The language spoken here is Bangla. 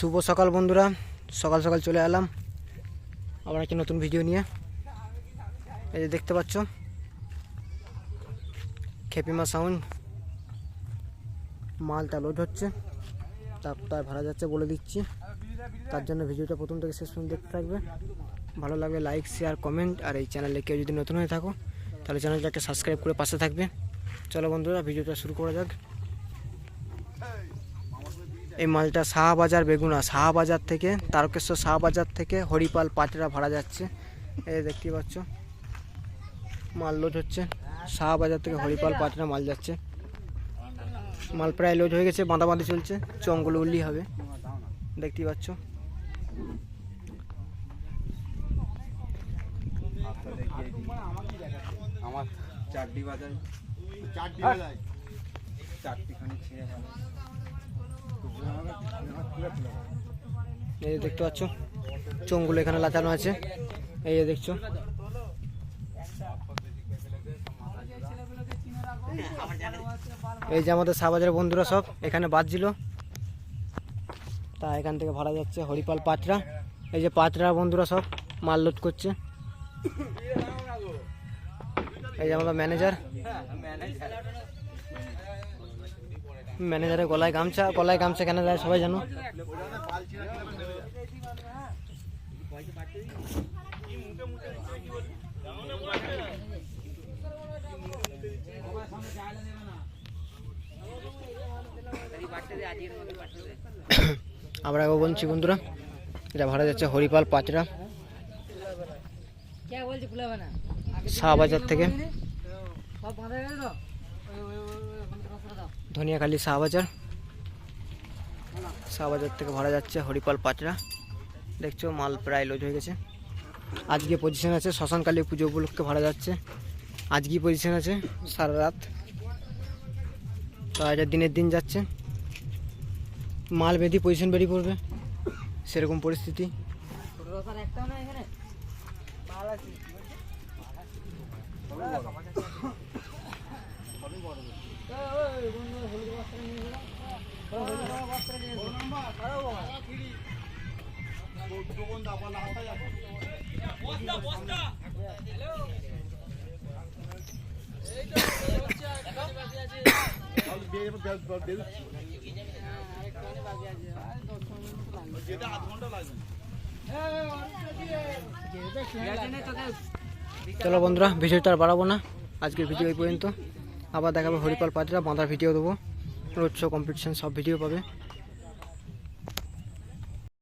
শুভ সকাল বন্ধুরা, সকাল সকাল চলে এলাম। আবার একটি নতুন ভিডিও নিয়ে। এই যে দেখতে পাচ্ছ, খেপিমা সাউন্ড মালটা লোড হচ্ছে, তারপর ভাড়া যাচ্ছে বলে দিচ্ছি। তার জন্য ভিডিওটা প্রথম থেকে শেষ পর্যন্ত দেখতে থাকবে। ভালো লাগলে লাইক শেয়ার কমেন্ট আর এই চ্যানেলে কেউ যদি নতুন হয়ে থাকো, তাহলে চ্যানেলটাকে সাবস্ক্রাইব করে পাশে থাকবে। চলো বন্ধুরা ভিডিওটা শুরু করা যাক। এই মালটা শাহবাজার বেগুনা। শাহবাজার থেকে, তারকেশ্বর শাহবাজার থেকে হরিপাল পাটরা ভাড়া যাচ্ছে। যে দেখতে পাচ্ছ, মাল লোড হচ্ছে। শাহবাজার থেকে হরিপাল পাটরা মাল যাচ্ছে। মাল প্রায় লোড হয়ে গেছে, বাঁধাবাঁধি চলছে চঙ্গল উল্লি হবে। দেখতেই পাচ্ছ। আমার চারটি বাজার চারটি বাজার চারটি খানি ছিঁড়ে এই দেখতে পাচ্ছ, চোঙগুলো এখানে লাচানো আছে। এই যে দেখছ। এই যে আমাদের সাবাজের বন্ধুরা সব, এখানে বাজছিল। তা এখান থেকে ভাড়া যাচ্ছে হরিপাল পাত্রা এই যে পাত্রা বন্ধুরা সব মাল লোড করছে। এই যে আমাদের ম্যানেজার ম্যানেজারের গলায় গামছা গলায় গামছা কেন যায় সবাই জানো? আমরা এবার বলছি বন্ধুরা এটা ভাড়া যাচ্ছে হরিপাল পাঁচরা শাহবাজার থেকে। সব ধনিয়াখালী শাহবাজার। শাহবাজার থেকে ভাড়া যাচ্ছে হরিপাল পাচরা দেখছ, মাল প্রায় লোজ হয়ে গেছে। আজকে পজিশন আছে শ্মশানকালী পুজো উপলক্ষে ভাড়া যাচ্ছে। আজকে পজিশন আছে সারা রাত। তো এটা দিনের দিন যাচ্ছে। মাল বেঁধি পজিশন বেরিয়ে পড়বে। সেরকম পরিস্থিতি। ছোট রসার একটাও না এখানে মাল আছে চলো বন্ধুরা ভিডিওটা আর বাড়াবো না। আজকের ভিডিও এই পর্যন্ত। আবার দেখাবে হরিপাল পাত্রা বাঁধার ভিডিও দেবো। রোড শো কম্পিটিশন সব ভিডিও পাবে।